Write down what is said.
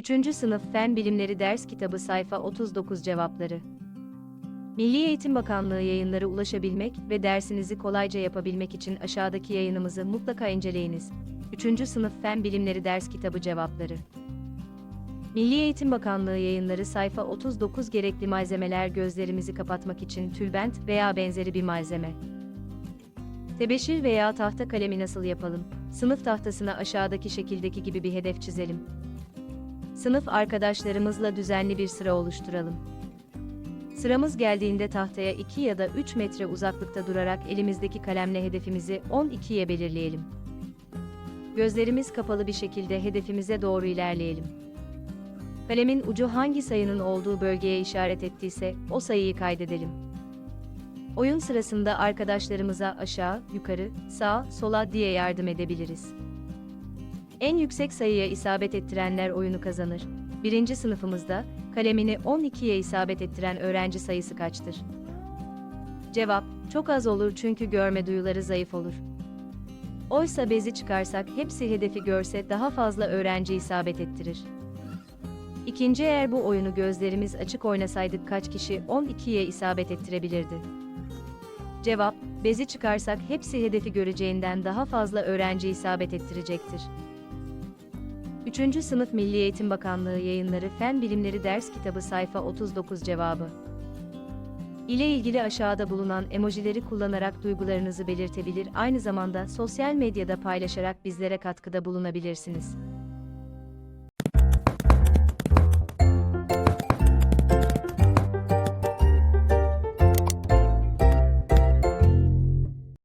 3. Sınıf Fen Bilimleri Ders Kitabı Sayfa 39 Cevapları Milli Eğitim Bakanlığı yayınları ulaşabilmek ve dersinizi kolayca yapabilmek için aşağıdaki yayınımızı mutlaka inceleyiniz. 3. Sınıf Fen Bilimleri Ders Kitabı Cevapları Milli Eğitim Bakanlığı yayınları sayfa 39 gerekli malzemeler gözlerimizi kapatmak için tülbent veya benzeri bir malzeme. Tebeşir veya tahta kalemi nasıl yapalım? Sınıf tahtasına aşağıdaki şekildeki gibi bir hedef çizelim. Sınıf arkadaşlarımızla düzenli bir sıra oluşturalım. Sıramız geldiğinde tahtaya 2 ya da 3 metre uzaklıkta durarak elimizdeki kalemle hedefimizi 12'ye belirleyelim. Gözlerimiz kapalı bir şekilde hedefimize doğru ilerleyelim. Kalemin ucu hangi sayının olduğu bölgeye işaret ettiyse o sayıyı kaydedelim. Oyun sırasında arkadaşlarımıza aşağı, yukarı, sağ, sola diye yardım edebiliriz. En yüksek sayıya isabet ettirenler oyunu kazanır. Birinci sınıfımızda kalemini 12'ye isabet ettiren öğrenci sayısı kaçtır? Cevap, çok az olur çünkü görme duyuları zayıf olur. Oysa bezi çıkarsak hepsi hedefi görse daha fazla öğrenci isabet ettirir. İkinci eğer bu oyunu gözlerimiz açık oynasaydık kaç kişi 12'ye isabet ettirebilirdi? Cevap, bezi çıkarsak hepsi hedefi göreceğinden daha fazla öğrenci isabet ettirecektir. 3. Sınıf Milli Eğitim Bakanlığı Yayınları Fen Bilimleri Ders Kitabı Sayfa 39 Cevabı ile ilgili aşağıda bulunan emojileri kullanarak duygularınızı belirtebilir, aynı zamanda sosyal medyada paylaşarak bizlere katkıda bulunabilirsiniz.